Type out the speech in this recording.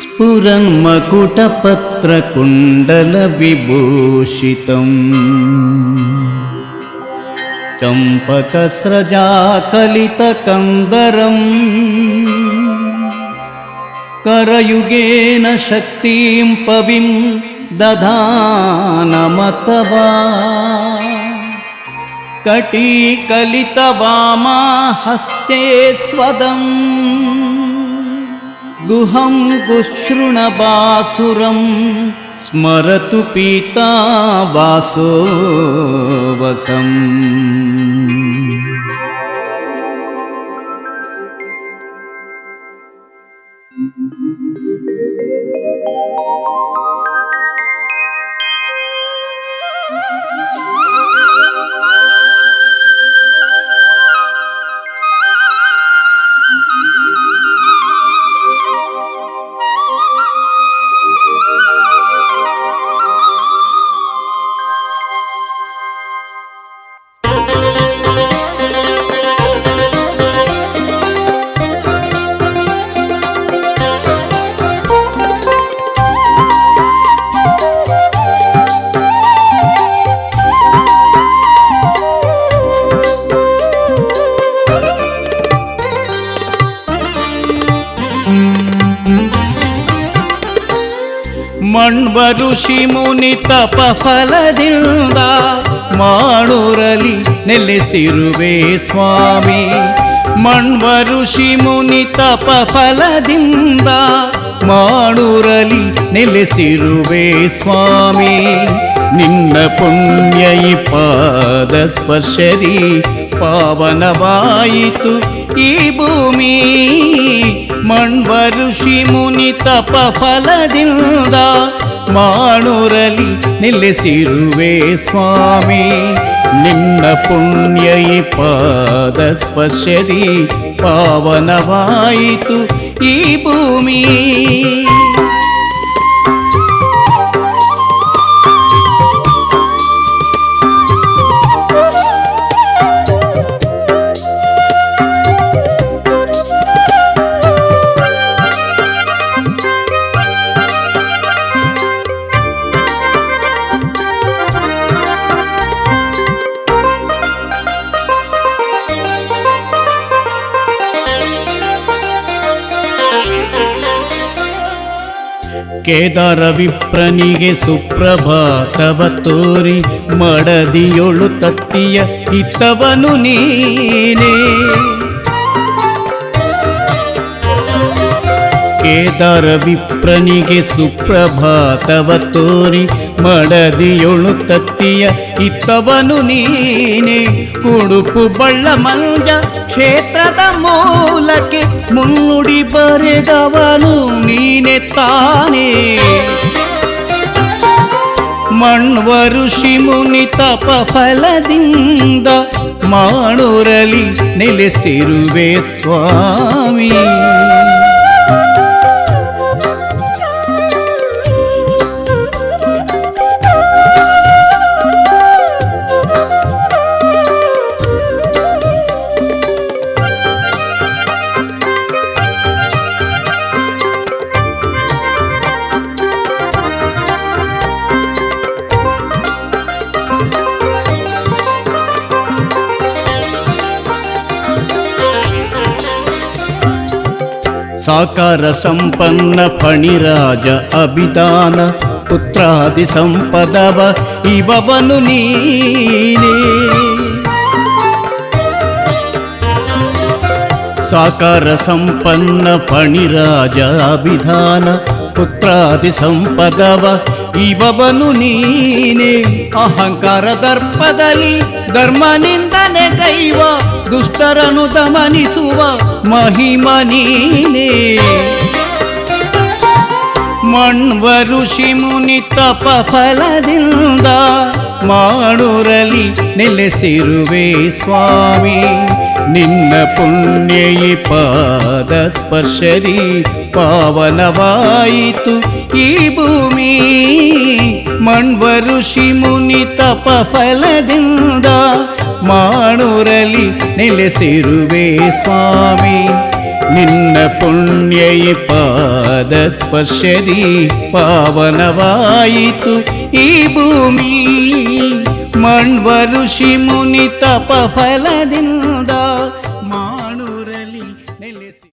स्फुरन्मकुटपत्रकुण्डलविभूषितम् चम्पकस्रजाकलितकन्दरम्। करयुगेन शक्तिं पविं दधानमतवा। कटीकलितवामा हस्ते स्वदम् गुहं गुशृणबासुरं स्मरतु पीता Thank you. ಮಣ್ವ ಋಷಿ ಮುನಿ ತಪ ಫಲದಿಂದ ಮಾಡೂರಲಿ ನೆಲೆಸಿರುವೆ ಸ್ವಾಮಿ. ಮಣ್ವ ಋಷಿ ಮುನಿ ತಪ ಫಲದಿಂದ ಮಾಡೂರಲಿ ನೆಲೆಸಿರುವೆ ಸ್ವಾಮಿ. ನಿನ್ನ ಪುಣ್ಯ ಪಾದ ಸ್ಪರ್ಶರಿ ಪಾವನವಾಯಿತು. ಈ ಭೂಮಿ ಮಣ್ವ ಋಷಿ ಮುನಿ ತಪ ಫಲದಿಂದ ಮಾಡುರಲಿ ನಿಲ್ಲಿಸಿರುವೆ ಸ್ವಾಮಿ. ನಿನ್ನ ಪುಣ್ಯ ಪಾದ ಸ್ಪರ್ಶದಿ ಪಾವನವಾಯಿತು ಈ ಭೂಮಿ. ಕೇದಾರ ವಿಪ್ರನಿಗೆ ಸುಪ್ರಭಾತವ ತೋರಿ ಮಡದಿಯೊಳು ತತ್ತಿಯ ಇತ್ತವನು ನೀನೇ. ಕೇದಾರ ವಿಪ್ರನಿಗೆ ಸುಪ್ರಭಾತವ ತೋರಿ ಮಡದಿಯೊಳು ತತ್ತಿಯ ಇತ್ತವನು ನೀನೆ. ಉಡುಪು ಬಳ್ಳ ಮಂಜ ಕ್ಷೇತ್ರದ ಮೂಲಕ್ಕೆ ಮುನ್ನುಡಿ ಬರೆದವನು ನೀನೆ ತಾನೇ. ಮಣ್ವ ಋಷಿ ಮುನಿ ತಪ ಫಲದಿಂದ ಮಾಡೂರಲಿ ನೆಲೆಸಿರುವೆ ಸ್ವಾಮಿ. ಸಾಕಾರ ಸಂಪನ್ನ ಫಣಿರಾಜ ಅಭಿದಾನ ಪುತ್ರಾದಿ ಸಂಪದವ ಇವವನು ನೀನೇ ಸಾಕಾರ ಸಂಪನ್ನ ಫಣಿರಾಜ ಅಭಿಧಾನ ಪುತ್ರಾದಿ ಸಂಪದವ ಇವವನು ನೀನೆ ಅಹಂಕಾರ ದರ್ಪದಲ್ಲಿ ಧರ್ಮ ನಿಂದನೆ ಗೈವ ದುಷ್ಟರನು ದಮನಿಸುವ ಮಹಿಮ ಮಣ್ವ ಋಷಿ ಮುನಿ ತಪ ಫಲದಿಂದ ಮಾಡುರಲಿ ನೆಲೆಸಿರುವೆ ಸ್ವಾಮಿ. ನಿನ್ನ ಪುಣ್ಯ ಈ ಪಾದ ಸ್ಪರ್ಶರಿ ಪಾವನವಾಯಿತು ಈ ಭೂಮಿ. ಮಣ್ವ ಋಷಿ ಮುನಿ ತಪ ಫಲದಿಂದ ನೆಲೆಸಿರುವೆ ಸ್ವಾಮಿ ನಿನ್ನ ಪುಣ್ಯ ಈ ಪಾದ ಸ್ಪರ್ಶದಿ ಪಾವನವಾಯಿತು ಈ ಭೂಮಿ ಮಣ್ವ ಋಷಿ ಮುನಿ ತಪ ಫಲದಿಂದ